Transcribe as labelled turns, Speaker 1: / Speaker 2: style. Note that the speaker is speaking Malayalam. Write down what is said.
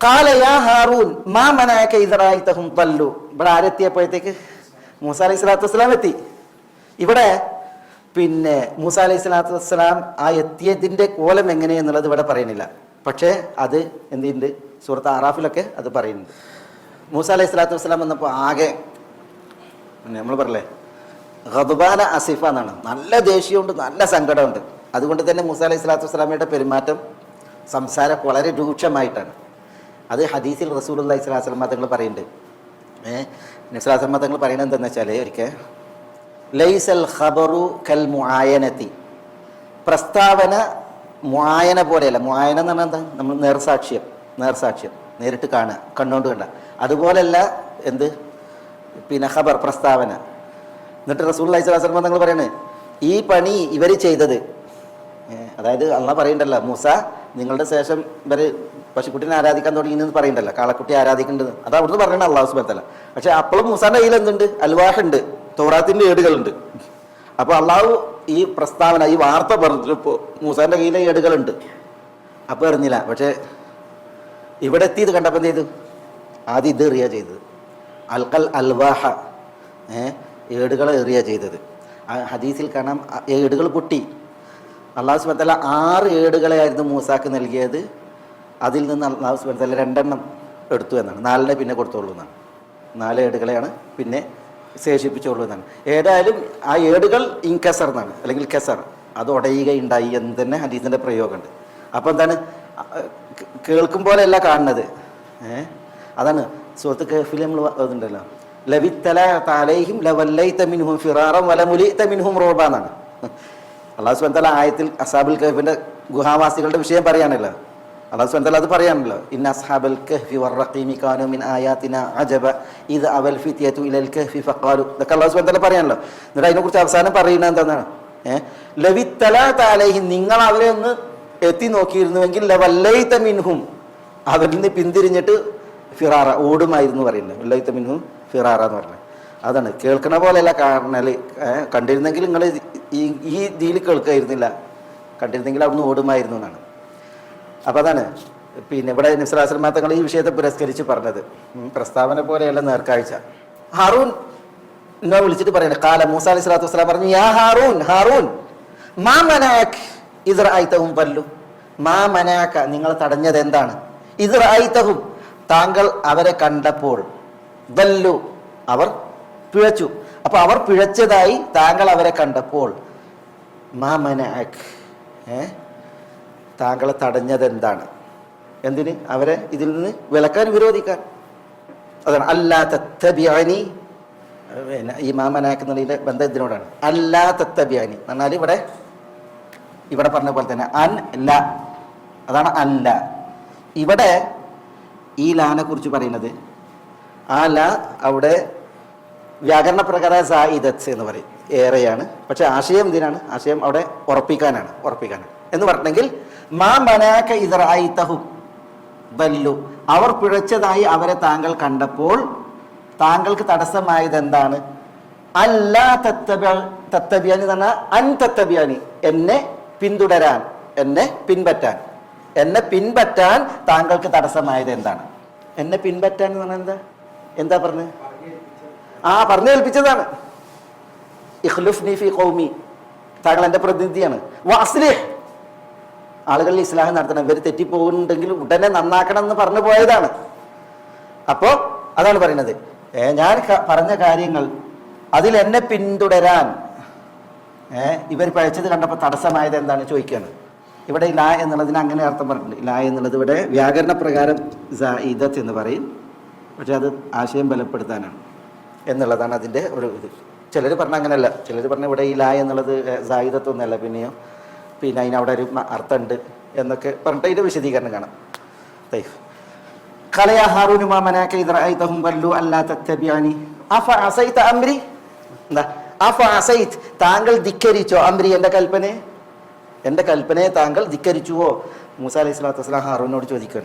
Speaker 1: കാല യാ ഹാറൂൻ മാ മനായക ഇദറായിതഹും തല്ലു ഇവിടെ ആരെത്തിയപ്പോഴത്തേക്ക്? മൂസ അലൈഹി സ്വലാത്തു വസ്സലാം എത്തി. ഇവിടെ പിന്നെ മൂസ അലൈഹി സ്വലാത്തു വസ്സലാം ആ എത്തിയതിന്റെ കോലം എങ്ങനെയെന്നുള്ളത് ഇവിടെ പറയുന്നില്ല. പക്ഷേ അത് എന്തുണ്ട് സുഹൃത്ത് ആറാഫിലൊക്കെ അത് പറയുന്നുണ്ട്. മൂസ അലൈഹി സ്വലാത്തു വസ്സലാം വന്നപ്പോൾ ആകെ നമ്മൾ പറയലേ ഖദുബാന അസിഫ എന്നാണ്. നല്ല ദേഷ്യമുണ്ട് നല്ല സങ്കടമുണ്ട്. അതുകൊണ്ട് തന്നെ മൂസ അലൈഹി സ്വലാത്തു വസ്സലാമയുടെ പെരുമാറ്റം സംസാരം വളരെ രൂക്ഷമായിട്ടാണ്. അത് ഹദീസിൽ റസൂൽ അള്ളഹി സ്വലാസ്ലം തങ്ങൾ പറയുന്നുണ്ട്. ഏഹ് നിസ്ലാസ്ലം തങ്ങൾ പറയുന്നത് എന്താണെന്ന് വെച്ചാൽ ഒരിക്കൽ ലൈസൽ ഖബറു കൽ മുആയനത്തി. പ്രസ്താവന മുആയന പോലെയല്ല. മുആയന എന്ന് പറഞ്ഞാൽ എന്താ? നമ്മൾ നേർസാക്ഷ്യം നേർസാക്ഷ്യം നേരിട്ട് കാണുക കണ്ടുകൊണ്ട് കണ്ട. അതുപോലല്ല എന്ത്? പിന്നെ ഖബർ പ്രസ്താവന. എന്നിട്ട് റസൂൽ അലൈഹി സ്വലാസ്ലം തങ്ങൾ പറയുന്നത് ഈ പണി ഇവർ ചെയ്തത്. അതായത് അള്ള പറയണ്ടല്ലോ മൂസ നിങ്ങളുടെ ശേഷം വരെ പശുക്കുട്ടിനെ ആരാധിക്കാൻ തുടങ്ങിയെന്ന് പറയണ്ടല്ലോ. കാളക്കുട്ടി ആരാധിക്കേണ്ടത്. അത് അവിടുന്ന് പറയണ അള്ളാഹു സുബത്തല്ല പക്ഷെ അപ്പോഴും മൂസാന്റെ കയ്യിൽ എന്തുണ്ട്? അൽവാഹുണ്ട്. തോറാത്തിന്റെ ഏടുകളുണ്ട്. അപ്പോൾ അള്ളാഹു ഈ പ്രസ്താവന ഈ വാർത്ത പറഞ്ഞപ്പോൾ മൂസാന്റെ കയ്യിലെ ഏടുകളുണ്ട്. അപ്പോൾ അറിഞ്ഞില്ല. പക്ഷേ ഇവിടെ എത്തിയത് കണ്ടപ്പോൾ എന്ത് ചെയ്തു? ആദ്യം ഇത് എറിയ ചെയ്തത്. അൽക്കൽ അൽവാഹ ഏ ഏടുകളെ എറിയ ചെയ്തത്. ഹദീസിൽ കാണാം ഏടുകൾ പൊട്ടി. അള്ളാഹു സുബത്തല ആറ് ഏടുകളെയായിരുന്നു മൂസാക്ക് നൽകിയത്. അതിൽ നിന്ന് അള്ളാഹു സുബത്തല രണ്ടെണ്ണം എടുത്തു എന്നാണ്. നാലിനെ പിന്നെ കൊടുത്തോളൂ എന്നാണ്. നാല് ഏടുകളെയാണ് പിന്നെ ശേഷിപ്പിച്ചോളൂ എന്നാണ്. ഏതായാലും ആ ഏടുകൾ ഇൻകസർ എന്നാണ് അല്ലെങ്കിൽ കെസർ. അത് ഉടയുകയുണ്ടായി എന്ന് തന്നെ ഹദീസിന്റെ പ്രയോഗമുണ്ട്. അപ്പോൾ എന്താണ്? കേൾക്കും പോലെയല്ല കാണുന്നത്. ഏ? അതാണ് സുഹൃത്ത് കേഫിൽ നമ്മൾ ഇതുണ്ടല്ലോ ലവിത്തല താലേഹിം ലവല്ലൈ തമിൻഹും ഫിറാറം വലമുലി തമിൻഹും റോബ എന്നാണ്. അള്ളാഹു സുബന്തല ആയത്തിൽ അസാബുൽ കഹഫിന്റെ ഗുഹാവാസികളുടെ വിഷയം പറയാനല്ലോ? അള്ളാഹു സുബന്തല അത് പറയാനല്ലോ. ഇൻ അസ്ഹാബൽ കഹ്ഫി വറഖീമി കാനു മിൻ ആയാത്തിന അജബ ഇത് അവൽ ഫിത്യതു ഇലൽ കഹ്ഫി ഫഖാലു. ഇതൊക്കെ അള്ളാഹു സുബന്തല പറയാനല്ലോ. എന്നിട്ട് അതിനെക്കുറിച്ച് അവസാനം പറയുന്നത് എന്താണ് ഏഹ് ലവിത്തല താലേഹി നിങ്ങൾ അവരെ ഒന്ന് എത്തി നോക്കിയിരുന്നുവെങ്കിൽ ലവല്ലൈത മിൻഹും. അവരിൽ നിന്ന് പിന്തിരിഞ്ഞിട്ട് ഫിറാറ ഓടുമായിരുന്നു പറയുന്നത്. വല്ലൈത്ത മിൻഹും ഫിറാറ എന്ന് പറഞ്ഞത്. അതാണ് കേൾക്കണ പോലെയല്ല കാണൽ കണ്ടിരുന്നെങ്കിൽ നിങ്ങൾ ഈ ഈ ഇതിൽ കേൾക്കായിരുന്നില്ല. കണ്ടിരുന്നെങ്കിൽ അവിടുന്ന് ഓടുമായിരുന്നു എന്നാണ്. അപ്പോൾ അതാണ്. പിന്നെ ഇവിടെ നിസ്ലാശ്രമ തങ്ങൾ ഈ വിഷയത്തെ പുരസ്കരിച്ച് പറഞ്ഞത്. പ്രസ്താവന പോലെയല്ല നേർക്കാഴ്ച. ഹാറൂൻ എന്നെ വിളിച്ചിട്ട് പറയണേ കാല മൂസ അലി സ്വലാത്തു വസ്സലാം പറഞ്ഞു യാ ഹാറൂൻ ഹാറൂൻ മാ മനാക്ക് ഇതർ ആയിത്തവും പല്ലു മാ മനാക്ക നിങ്ങൾ തടഞ്ഞത് എന്താണ്? ഇതർ ആയിത്തവും താങ്കൾ അവരെ കണ്ടപ്പോൾ ദല്ലു അവർ പിഴച്ചു. അപ്പൊ അവർ പിഴച്ചതായി താങ്കൾ അവരെ കണ്ടപ്പോൾ മാ മനാക്ക് ഏ? താങ്കളെ തടഞ്ഞത് എന്താണ്? എന്തിന്? അവരെ ഇതിൽ നിന്ന് വിലക്കാൻ വിരോധിക്കാൻ. അതാണ്. അല്ലാ തത്തബിയാനി പിന്നെ ഈ മാമനാക്ക് എന്നുള്ള ബന്ധം ഇതിനോടാണ് അല്ലാ തത്തബിയാനി എന്നാൽ ഇവിടെ ഇവിടെ പറഞ്ഞ പോലെ തന്നെ അൻ ല. അതാണ് അല്ല ഇവിടെ ഈ ലാനെ കുറിച്ച് പറയുന്നത് ആ ല അവിടെ വ്യാകരണ പ്രകാരം സായിദത്ത് എന്ന് പറയും. ഏറെയാണ്. പക്ഷെ ആശയം എന്തിനാണ്? ആശയം അവിടെ ഉറപ്പിക്കാനാണ് ഉറപ്പിക്കാനാണ്. എന്ന് പറഞ്ഞെങ്കിൽ മാ മനാക്ക ഇതറായിത്തഹും ബല്ലു അവർ പിഴച്ചതായി അവരെ താങ്കൾ കണ്ടപ്പോൾ താങ്കൾക്ക് തടസ്സമായത് എന്താണ്? അല്ലാ തത്തബിയാനി എന്ന് പറഞ്ഞാൽ അൻ തത്തബിയാനി എന്നെ പിന്തുടരാൻ എന്നെ പിൻപറ്റാൻ. എന്നെ പിൻപറ്റാൻ താങ്കൾക്ക് തടസ്സമായത് എന്താണ്? എന്നെ പിൻപറ്റാൻ എന്ന് പറഞ്ഞാൽ എന്താ? എന്താ പറഞ്ഞത് ആ പറഞ്ഞു ഏൽപ്പിച്ചതാണ് ഇഖ്ലുഫ്നി ഫി ഖൗമി. താങ്കൾ എന്റെ പ്രതിനിധിയാണ്. വാസ്ലിഹ് ആളുകളിൽ ഇസ്ലാഹം നടത്തണം. ഇവർ തെറ്റിപ്പോകുന്നുണ്ടെങ്കിൽ ഉടനെ നന്നാക്കണം എന്ന് പറഞ്ഞു പോയതാണ്. അപ്പോൾ അതാണ് പറയുന്നത്. ഞാൻ പറഞ്ഞ കാര്യങ്ങൾ അതിൽ എന്നെ പിന്തുടരാൻ ഇവർ പഴച്ചത് കണ്ടപ്പോൾ തടസ്സമായത് എന്താണ് ചോദിക്കുകയാണ് ഇവിടെ ലാ എന്നുള്ളതിന് അങ്ങനെ അർത്ഥം പറഞ്ഞിട്ടുണ്ട്. ലാ എന്നുള്ളത് ഇവിടെ വ്യാകരണ പ്രകാരം എന്ന് പറയും. പക്ഷെ അത് ആശയം ബലപ്പെടുത്താനാണ്. എന്നുള്ളതാണ് അതിന്റെ ഒരു ഇത്. ചിലർ പറഞ്ഞ അങ്ങനെയല്ല. ചിലർ പറഞ്ഞ ഇവിടെ ഈ ലായ എന്നുള്ളത് സായുധത്വമൊന്നുമല്ല. പിന്നെയോ പിന്നെ അതിനവിടെ ഒരു അർത്ഥമുണ്ട് എന്നൊക്കെ പറഞ്ഞിട്ട് അതിന്റെ വിശദീകരണം കാണാം. തൈഫ്. കലയ ഹാറൂനു മാമനാക്ക ഇത് റഅയ്തഹും ബല്ലു അല്ലാ തത്തബിയാനി. അഫ അസൈത അംരി? എന്താ? അഫ അസൈത് താങ്കൾ ധിക്കരിച്ചോ? അംരി എന്റെ കൽപ്പനയെ? എന്റെ കൽപ്പനയെ താങ്കൾ ധിക്കരിച്ചുവോ? മൂസ അലൈഹി സ്വലാത്തു വസ്സലാം ഹാറൂനോട് ചോദിക്കുകയാണ്.